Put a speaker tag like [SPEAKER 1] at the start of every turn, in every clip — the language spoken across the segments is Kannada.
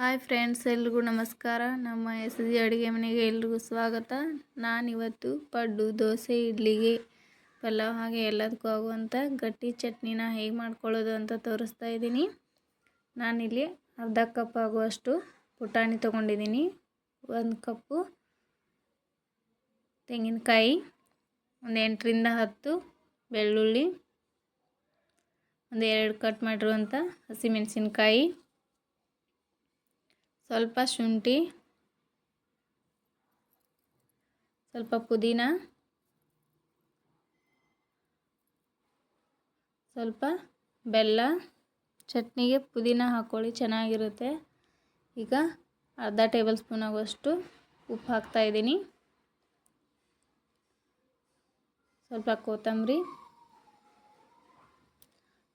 [SPEAKER 1] ಹಾಯ್ ಫ್ರೆಂಡ್ಸ್, ಎಲ್ರಿಗೂ ನಮಸ್ಕಾರ. ನಮ್ಮ ಎಸ್ ಜಿ ಅಡುಗೆ ಮನೆಗೆ ಎಲ್ರಿಗೂ ಸ್ವಾಗತ. ನಾನಿವತ್ತು ಪಡ್ಡು, ದೋಸೆ, ಇಡ್ಲಿಗೆ ಪಲಾವ್ ಹಾಗೆ ಎಲ್ಲದಕ್ಕೂ ಆಗುವಂಥ ಗಟ್ಟಿ ಚಟ್ನಿನ ಹೇಗೆ ಮಾಡ್ಕೊಳ್ಳೋದು ಅಂತ ತೋರಿಸ್ತಾ ಇದ್ದೀನಿ. ನಾನಿಲ್ಲಿ ಅರ್ಧ ಕಪ್ ಆಗುವಷ್ಟು ಪುಟಾಣಿ ತೊಗೊಂಡಿದ್ದೀನಿ. ಒಂದು ಕಪ್ಪು ತೆಂಗಿನಕಾಯಿ, ಒಂದು ಎಂಟರಿಂದ ಹತ್ತು ಬೆಳ್ಳುಳ್ಳಿ, ಒಂದು ಎರಡು ಕಟ್ ಮಾಡಿರುವಂಥ ಹಸಿಮೆಣಸಿನ್ಕಾಯಿ ಸ್ವಲ್ಪ ಶುಂಠಿ, ಸ್ವಲ್ಪ ಪುದೀನ, ಸ್ವಲ್ಪ ಬೆಲ್ಲ, ಚಟ್ನಿಗೆ ಪುದೀನ ಹಾಕ್ಕೊಳ್ಳಿ ಚೆನ್ನಾಗಿರುತ್ತೆ. ಈಗ ಅರ್ಧ ಟೇಬಲ್ ಸ್ಪೂನ್ ಆಗುವಷ್ಟು ಉಪ್ಪು ಹಾಕ್ತಾಯಿದ್ದೀನಿ ಸ್ವಲ್ಪ ಕೊತ್ತಂಬರಿ,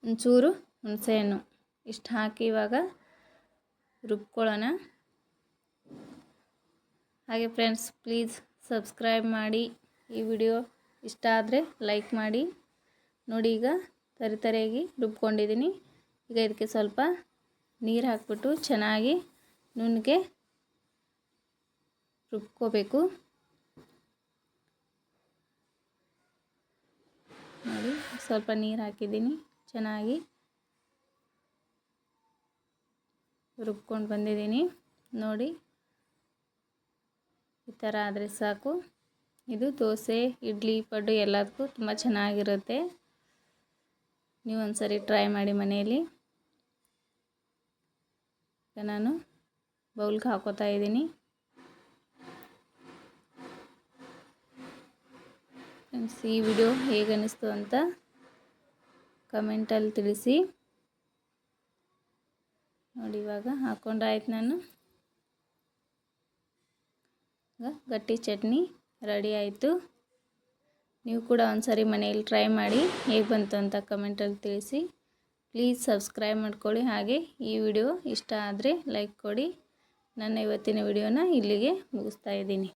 [SPEAKER 1] ಒಂಚೂರು ಹುಣಸೆಹಣ್ಣು ಇಷ್ಟು ಹಾಕಿ ಇವಾಗ ರುಬ್ಕೊಳ್ಳೋಣ. ಹಾಗೆ ಫ್ರೆಂಡ್ಸ್ ಪ್ಲೀಸ್ ಸಬ್ಸ್ಕ್ರೈಬ್ ಮಾಡಿ. ಈ ವಿಡಿಯೋ ಇಷ್ಟ ಆದರೆ ಲೈಕ್ ಮಾಡಿ. ನೋಡಿ ಈಗ ತರಿ ತರಿಯಾಗಿ ರುಬ್ಕೊಂಡಿದ್ದೀನಿ. ಈಗ ಇದಕ್ಕೆ ಸ್ವಲ್ಪ ನೀರು ಹಾಕ್ಬಿಟ್ಟು ಚೆನ್ನಾಗಿ ನುಣ್ಣಗೆ ರುಬ್ಕೋಬೇಕು. ನೋಡಿ, ಸ್ವಲ್ಪ ನೀರು ಹಾಕಿದ್ದೀನಿ. ಚೆನ್ನಾಗಿ ರುಬ್ಕೊಂಡು ಬಂದಿದ್ದೀನಿ. ನೋಡಿ. ಈ ಥರ ಆದರೆ ಸಾಕು. ಇದು ದೋಸೆ, ಇಡ್ಲಿ, ಪಡ್ಡು ಎಲ್ಲದಕ್ಕೂ ತುಂಬ ಚೆನ್ನಾಗಿರುತ್ತೆ. ನೀವು ಒಂದ್ಸರಿ ಟ್ರೈ ಮಾಡಿ ಮನೆಯಲ್ಲಿ. ನಾನು ಬೌಲ್ಗೆ ಹಾಕೋತಾ ಇದ್ದೀನಿ. ಫ್ರೆಂಡ್ಸ್, ಈ ವಿಡಿಯೋ ಹೇಗೆ ಅನ್ನಿಸ್ತು ಅಂತ ಕಮೆಂಟಲ್ಲಿ ತಿಳಿಸಿ. ನೋಡಿ, ಇವಾಗ ಆಯ್ತು ನಾನು. ಗಟ್ಟಿ ಚಟ್ನಿ ರೆಡಿ ಆಯಿತು. ನೀವು ಕೂಡ ಒಂದ್ಸರಿ ಮನೆಯಲ್ಲಿ ಟ್ರೈ ಮಾಡಿ ಹೇಗೆ ಬಂತು ಅಂತ ಕಮೆಂಟಲ್ಲಿ ತಿಳಿಸಿ. ಪ್ಲೀಸ್ ಸಬ್ಸ್ಕ್ರೈಬ್ ಮಾಡ್ಕೊಳ್ಳಿ. ಹಾಗೆ ಈ ವಿಡಿಯೋ ಇಷ್ಟ ಆದರೆ ಲೈಕ್ ಕೊಡಿ. ನನ್ನ ಇವತ್ತಿನ ವಿಡಿಯೋನ ಇಲ್ಲಿಗೆ ಮುಗಿಸ್ತಾ ಇದ್ದೀನಿ.